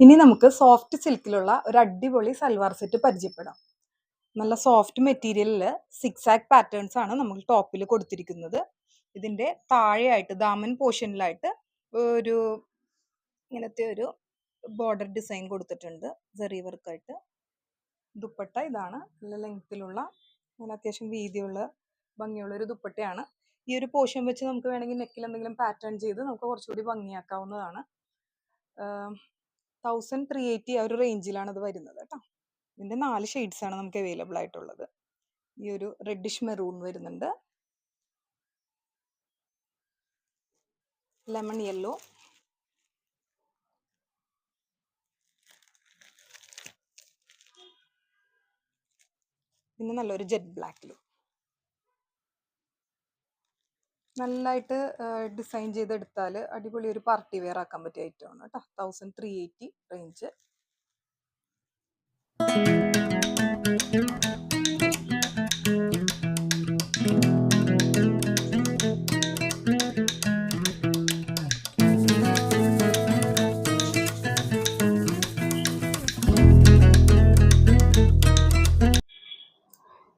ഇനി നമുക്ക് സോഫ്റ്റ് സിൽക്കിലുള്ള ഒരു അടിപൊളി സൽവാർ സെറ്റ് പരിചയപ്പെടാം. നല്ല സോഫ്റ്റ് മെറ്റീരിയലിൽ സിക്സ് പാറ്റേൺസ് ആണ് നമ്മൾ ടോപ്പിൽ കൊടുത്തിരിക്കുന്നത്. ഇതിന്റെ താഴെയായിട്ട് ദാമൻ പോർഷനിലായിട്ട് ഒരു ഇങ്ങനത്തെ ഒരു ബോർഡർ ഡിസൈൻ കൊടുത്തിട്ടുണ്ട്. ജെറി വർക്കായിട്ട് ദുപ്പട്ട ഇതാണ്. നല്ല ലെങ്ത്തിലുള്ള നല്ല അത്യാവശ്യം വീതിയുള്ള ഭംഗിയുള്ള ഒരു ദുപ്പട്ടയാണ്. ഈ ഒരു പോർഷൻ വെച്ച് നമുക്ക് വേണമെങ്കിൽ നെക്കിൽ എന്തെങ്കിലും പാറ്റേൺ ചെയ്ത് നമുക്ക് കുറച്ചുകൂടി ഭംഗിയാക്കാവുന്നതാണ്. തൗസൻഡ് ത്രീ എയ്റ്റി ആ ഒരു റേഞ്ചിലാണ് അത് വരുന്നത് കേട്ടോ. ഇതിന്റെ നാല് ഷെയ്ഡ്സ് ആണ് നമുക്ക് അവൈലബിൾ ആയിട്ടുള്ളത്. ഈ ഒരു റെഡിഷ് മെറൂൺ വരുന്നുണ്ട്. ലെമൺ യെല്ലോ പിന്നെ നല്ലൊരു ജെറ്റ് ബ്ലാക്കിലും നല്ലതായിട്ട് ഡിസൈൻ ചെയ്തെടുത്താൽ അടിപൊളി ഒരു പാർട്ടി വെയർ ആക്കാൻ പറ്റിയ ഐറ്റമാണ് കേട്ടോ തൗസൻഡ് ത്രീ എയ്റ്റി റേഞ്ച്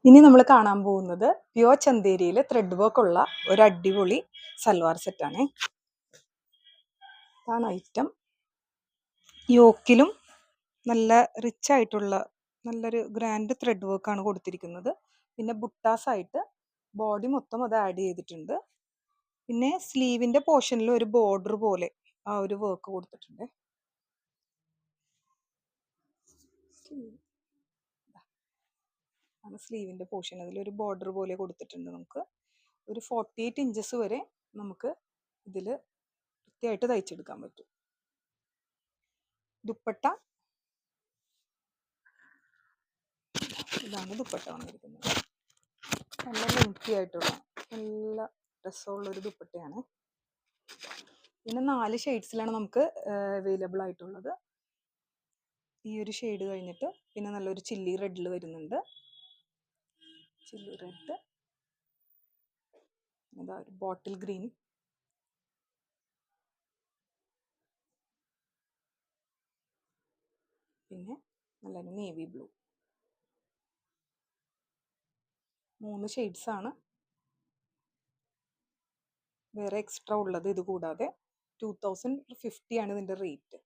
ഇനി നമ്മൾ കാണാൻ പോകുന്നത് പ്യോ ചന്തേരിയിൽ ത്രെഡ് വർക്ക് ഉള്ള ഒരു അടിപൊളി സൽവാർ സെറ്റാണ് ഇതാണ് ഐറ്റം യോക്കിലും നല്ല റിച്ച് ആയിട്ടുള്ള നല്ലൊരു ഗ്രാൻഡ് ത്രെഡ് വർക്കാണ് കൊടുത്തിരിക്കുന്നത്. പിന്നെ ബുട്ടാസ് ആയിട്ട് ബോഡി മൊത്തം അത് ആഡ് ചെയ്തിട്ടുണ്ട്. പിന്നെ സ്ലീവിന്റെ പോർഷനിൽ ഒരു ബോർഡർ പോലെ ആ ഒരു വർക്ക് കൊടുത്തിട്ടുണ്ട് ആണ് സ്ലീവിന്റെ പോർഷൻ അതിലൊരു ബോർഡർ പോലെ കൊടുത്തിട്ടുണ്ട് നമുക്ക്. ഒരു ഫോർട്ടി എയ്റ്റ് ഇഞ്ചസ് വരെ നമുക്ക് ഇതിൽ വൃത്തിയായിട്ട് തയ്ച്ചെടുക്കാൻ പറ്റും. ദുപ്പട്ട. ഇതാണ് ദുപ്പട്ട വന്നിരിക്കുന്നത്. നല്ല ലെങ്തി ആയിട്ടുള്ള നല്ല രസമുള്ളൊരു ദുപ്പട്ടയാണ്. പിന്നെ നാല് ഷെയ്ഡ്സിലാണ് നമുക്ക് അവൈലബിൾ ആയിട്ടുള്ളത്. ഈ ഒരു ഷെയ്ഡ് കഴിഞ്ഞിട്ട് പിന്നെ നല്ലൊരു ചില്ലി റെഡിൽ വരുന്നുണ്ട്. ചില്ലി റെഡ് ഇതാ ഒരു ബോട്ടിൽ ഗ്രീൻ പിന്നെ നല്ലൊരു നേവി ബ്ലൂ മൂന്ന് ഷെയ്ഡ്സ് ആണ്. വേറെ എക്സ്ട്രാ ഉള്ളത് ഇത് കൂടാതെ ടു തൗസൻഡ് ഫിഫ്റ്റി ആണ് ഇതിന്റെ റേറ്റ്